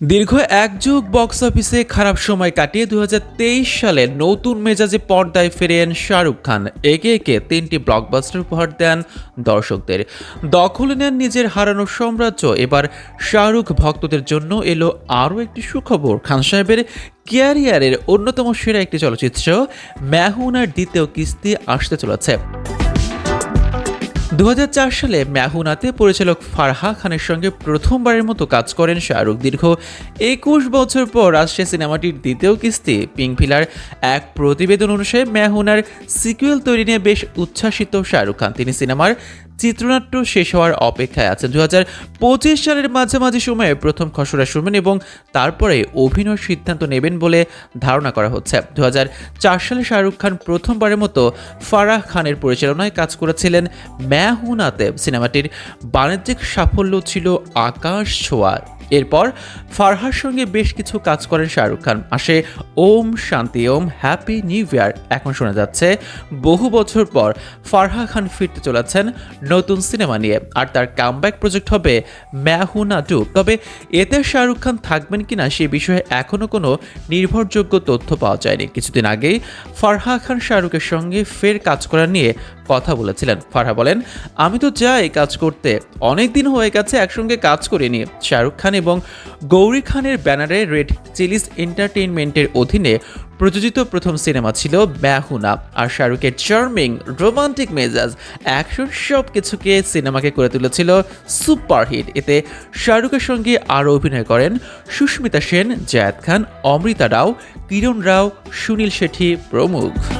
দীর্ঘ এক যুগ বক্স অফিসে খারাপ সময় কাটিয়ে দু হাজার তেইশ সালে নতুন মেজাজে পর্দায় ফিরেন শাহরুখ খান। একে একে তিনটি ব্লকবাস্টার উপহার দেন দর্শকদের। দখলে নেন নিজের হারানো সাম্রাজ্য। এবার শাহরুখ ভক্তদের জন্য এলো আরও একটি সুখবর। খান সাহেবের ক্যারিয়ারের অন্যতম সেরা একটি চলচ্চিত্র ম্যাহুনার দ্বিতীয় কিস্তি আসতে চলেছে। দু হাজার চার সালে ম্যাহুনাতে পরিচালক ফারহা খানের সঙ্গে প্রথমবারের মতো কাজ করেন শাহরুখ দীর্ঘ একুশ বছর পর আসছে সিনেমাটির দ্বিতীয় কিস্তি। পিঙ্ক ফিলার এক প্রতিবেদন অনুসারে ম্যাহুনার সিকুয়েল তৈরি নিয়ে বেশ উচ্ছ্বাসিত শাহরুখ খান। তিনি সিনেমার চিত্রনাট্য শেষ হওয়ার অপেক্ষায় আছেন। দু হাজার পঁচিশ সালের মাঝামাঝি সময়ে প্রথম খসড়া শুনবেন এবং তারপরে অভিনয় সিদ্ধান্ত নেবেন বলে ধারণা করা হচ্ছে। দু হাজার চার সালে শাহরুখ খান প্রথমবারের মতো ফারাহ খানের পরিচালনায় কাজ করেছিলেন ম্যাহুনাতে সিনেমাটির বাণিজ্যিক সাফল্য ছিল আকাশ ছোঁয়া। এরপর ফারহার সঙ্গে বেশ কিছু কাজ করেন শাহরুখ খান। আসে ওম শান্তি, ওম হ্যাপি নিউ ইয়ার এখন শোনা যাচ্ছে। বহু বছর পর ফারহা খান ফিরতে চলেছেন নতুন সিনেমা নিয়ে। আর তার কামব্যাক প্রজেক্ট হবে ম্যাহুনা টু। তবে এতে শাহরুখ খান থাকবেন কিনা সে বিষয়ে এখনও কোনো নির্ভরযোগ্য তথ্য পাওয়া যায়নি। কিছুদিন আগেই ফারহা খান শাহরুখের সঙ্গে ফের কাজ করা নিয়ে কথা বলেছিলেন। ফারহা বলেন, আমি তো যাই কাজ করতে। অনেক দিন হয়ে গেছে একসঙ্গে কাজ করিনি। শাহরুখ খান এবং গৌরী খানের ব্যানারে রেড চিলিস এন্টারটেইনমেন্টের অধীনে প্রযোজিত প্রথম সিনেমা ছিল ব্যাহুনা আর শাহরুখের চার্মিং রোমান্টিক মেজাজ অ্যাকশন সব কিছুকে সিনেমাকে করে তুলেছিল সুপারহিট এতে শাহরুখের সঙ্গে আরও অভিনয় করেন সুস্মিতা সেন, জায়দ খান, অমৃতা রাও, কিরণ রাও, সুনীল শেঠি প্রমুখ।